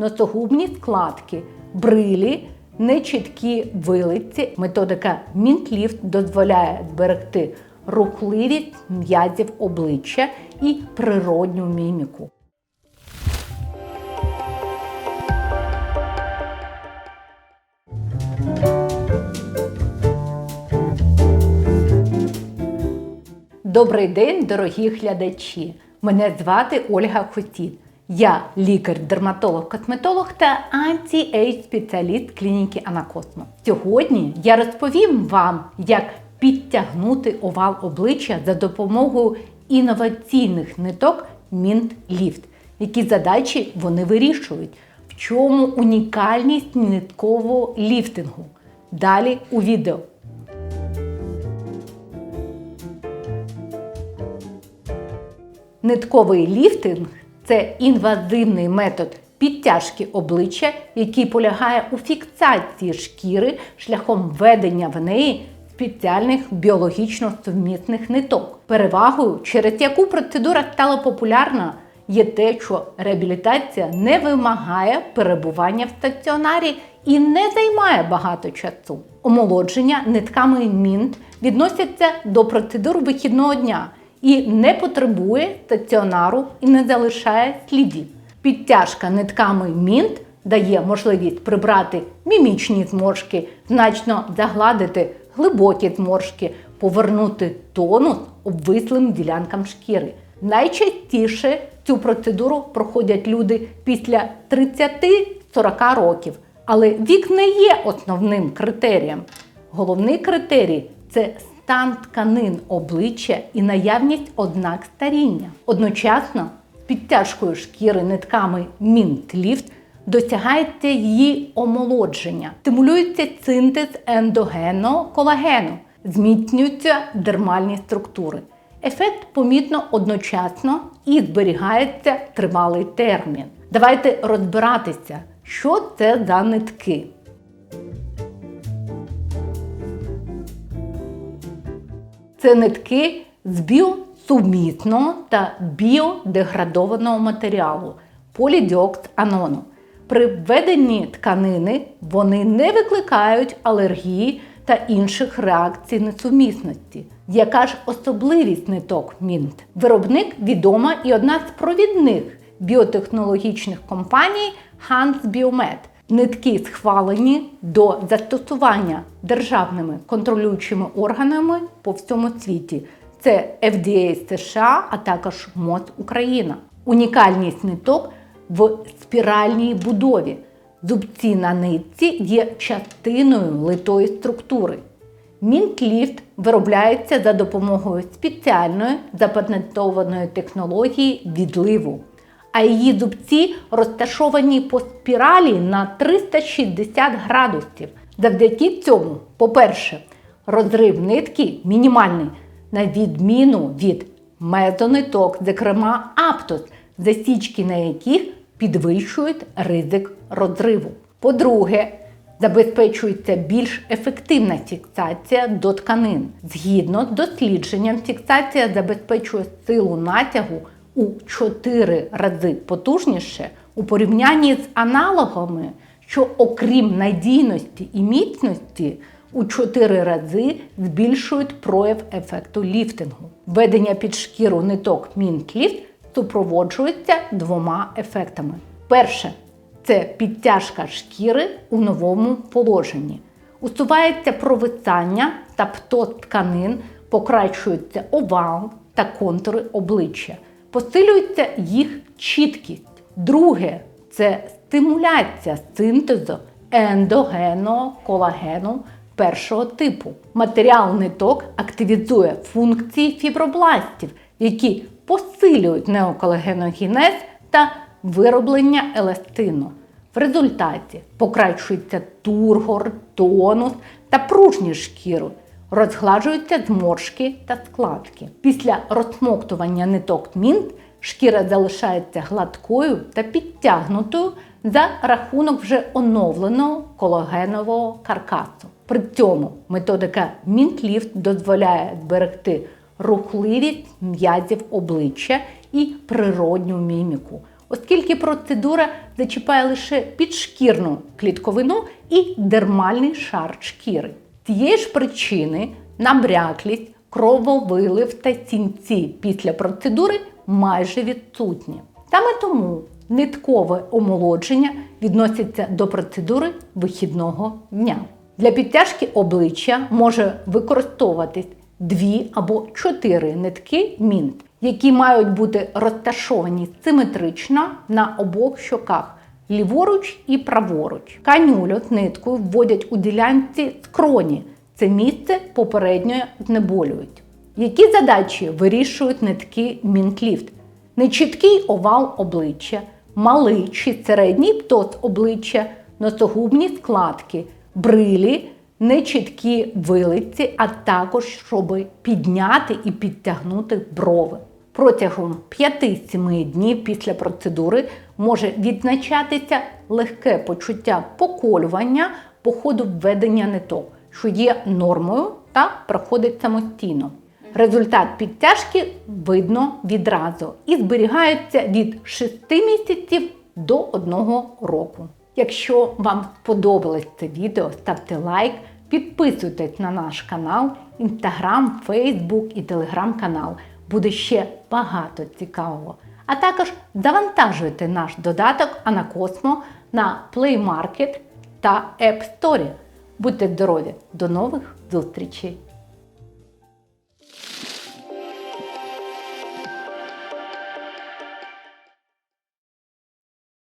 носогубні складки, брилі, нечіткі вилиці. Методика Мінтліфт дозволяє зберегти рухливість м'язів обличчя і природню міміку. Добрий день, дорогі глядачі! Мене звати Ольга Хотін. Я лікар-дерматолог-косметолог та анті-ейдж спеціаліст клініки Анакосмо. Сьогодні я розповім вам, як підтягнути овал обличчя за допомогою інноваційних ниток Mint Lift. Які задачі вони вирішують? В чому унікальність ниткового ліфтингу? Далі у відео. Нитковий ліфтинг це інвазивний метод підтяжки обличчя, який полягає у фіксації шкіри шляхом введення в неї спеціальних біологічно сумісних ниток. Перевагою, через яку процедура стала популярна, є те, що реабілітація не вимагає перебування в стаціонарі і не займає багато часу. Омолодження нитками мінт відносяться до процедур вихідного дня і не потребує стаціонару і не залишає слідів. Підтяжка нитками мінт дає можливість прибрати мімічні зморшки, значно загладити глибокі зморшки, повернути тонус обвислим ділянкам шкіри. Найчастіше цю процедуру проходять люди після 30-40 років, але вік не є основним критерієм. Головний критерій це стан тканин обличчя і наявність ознак старіння. Одночасно з підтяжкою шкіри нитками Мінтліфт досягається її омолодження, стимулюється синтез ендогенного колагену, зміцнюються дермальні структури. Ефект помітно одночасно і зберігається тривалий термін. Давайте розбиратися, що це за нитки. Це нитки з біосумісного та біодеградованого матеріалу полідіокс анону. При введенні тканини вони не викликають алергії та інших реакцій несумісності. Яка ж особливість ниток Мінт? Виробник відома і одна з провідних біотехнологічних компаній Hans Biomed. Нитки схвалені до застосування державними контролюючими органами по всьому світі. Це FDA США, а також МОЗ Україна. Унікальність ниток в спіральній будові. Зубці на нитці є частиною литої структури. Мінтліфт виробляється за допомогою спеціальної запатентованої технології відливу а її зубці розташовані по спіралі на 360 градусів. Завдяки цьому, по-перше, розрив нитки мінімальний, на відміну від мезониток, зокрема аптос, засічки на яких підвищують ризик розриву. По-друге, забезпечується більш ефективна фіксація до тканин. Згідно з дослідженням, фіксація забезпечує силу натягу у 4 рази потужніше у порівнянні з аналогами, що, окрім надійності і міцності, у 4 рази збільшують прояв ефекту ліфтингу. Введення під шкіру ниток Мінтліфт супроводжується двома ефектами. Перше це підтяжка шкіри у новому положенні. Усувається провисання та птоз тканин, покращується овал та контури обличчя посилюється їх чіткість. Друге це стимуляція синтезу ендогенного колагену першого типу. Матеріал ниток активізує функції фібробластів, які посилюють неоколагеногенез та вироблення еластину. В результаті покращується тургор, тонус та пружність шкіру розгладжуються зморшки та складки. Після розсмоктування ниток мінт шкіра залишається гладкою та підтягнутою за рахунок вже оновленого колагенового каркасу. При цьому методика Мінтліфт дозволяє зберегти рухливість м'язів обличчя і природню міміку. оскільки процедура зачіпає лише підшкірну клітковину і дермальний шар шкіри. З Цієї ж причини набряклість, крововилив та сінці після процедури майже відсутні. Саме тому ниткове омолодження відноситься до процедури вихідного дня. Для підтяжки обличчя може використовуватись дві або чотири нитки мінт, які мають бути розташовані симетрично на обох щоках ліворуч і праворуч. Канюлю ниткою вводять у ділянці скроні. Це місце попередньо знеболюють. Які задачі вирішують нитки Мінтліфт? Нечіткий овал обличчя, малий чи середній птоц обличчя, носогубні складки, брилі, нечіткі вилиці, а також щоб підняти і підтягнути брови. Протягом 5-7 днів після процедури може відзначатися легке почуття поколювання по ходу введення ниток, що є нормою та проходить самостійно. Результат підтяжки видно відразу і зберігається від 6 місяців до 1 року. Якщо вам сподобалось це відео, ставте лайк, підписуйтесь на наш канал, інстаграм, фейсбук і телеграм-канал. Буде ще багато цікавого. А також завантажуйте наш додаток Анакосмо на Play Market та App Store. Будьте здорові! До нових зустрічей!